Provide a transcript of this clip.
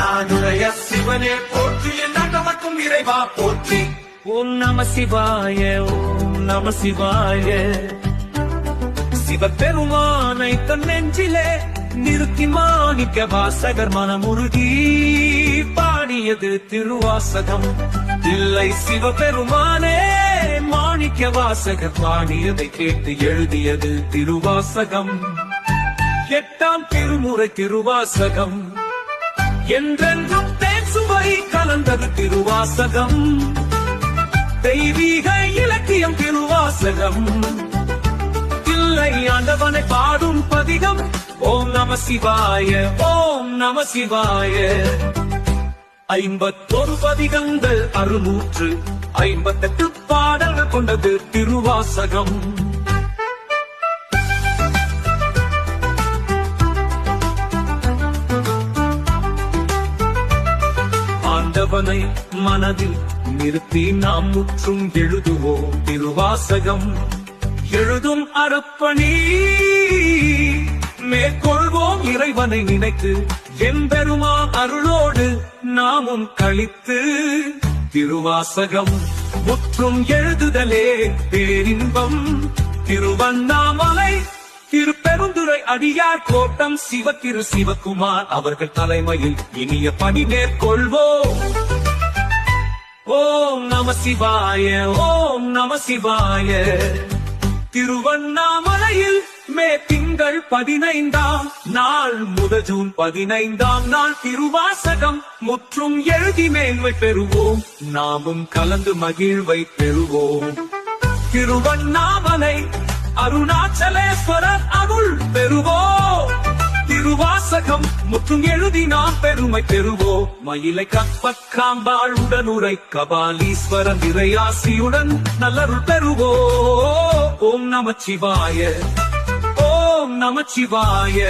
நானுடைய சிவனே போற்றி என் நடமக்கும் இறைவா போற்றி. ஓம் நம சிவாய ஓம் நம சிவாய. சிவபெருமானை தன் நெஞ்சிலே நிறுத்தி மாணிக்க வாசகர் மனமுருகி பாடியது திருவாசகம். இல்லை சிவபெருமானே மாணிக்க வாசகர் பாடியதை கேட்டு எழுதியது திருவாசகம். எட்டாம் திருமுறை திருவாசகம். என்றென்றும் தேன் சுவை கலந்தது திருவாசகம். தெய்வீக இலக்கியம் திருவாசகம். இல்லை ஆண்டவனை பாடும் பதிகம் ஓம் நம சிவாய ஓம் நம சிவாய. ஐம்பத்தொரு பதிகங்கள் அறுநூற்று ஐம்பத்தெட்டு பாடல்கள் கொண்டது திருவாசகம். அவனை மனதில் நிறுத்தி நாம் முற்றும் எழுதுவோம் திருவாசகம். எழுதும் அறப்பணி மேற்கொள்வோம் இறைவனை நினைத்து எம்பெருமா அருளோடு நாமும் கழித்து திருவாசகம் முற்றும் எழுதுதலே பேரின்பம். திருவண்ணாமலை திருப்பெருந்துறை அடியார் கோட்டம் சிவ திரு சிவகுமார் அவர்கள் தலைமையில் இனிய பணி மேற்கொள்வோம். நம சிவாய ஓம் நம சிவாய. திருவண்ணாமலையில் மே திங்கள் பதினைந்தாம் நாள் முத ஜூன் பதினைந்தாம் நாள் திருவாசகம். முற்றும் எழுதி மேன்மை பெறுவோம். நாமும் கலந்து மகிழ்வை பெறுவோம். திருவண்ணாமலை அருணாச்சலேஸ்வரர் அருள் பெறுவோம். திருவாசகம் முற்றும் எழுதி நாம் பெருமை பெறுவோ. மயிலை கற்பக்காம்பாள் உடனுரை கபாலீஸ்வரன் இறையாசியுடன் நல்லருள் பெறுவோ. ஓம் நமச்சிவாய. ஓம் நமச்சிவாய.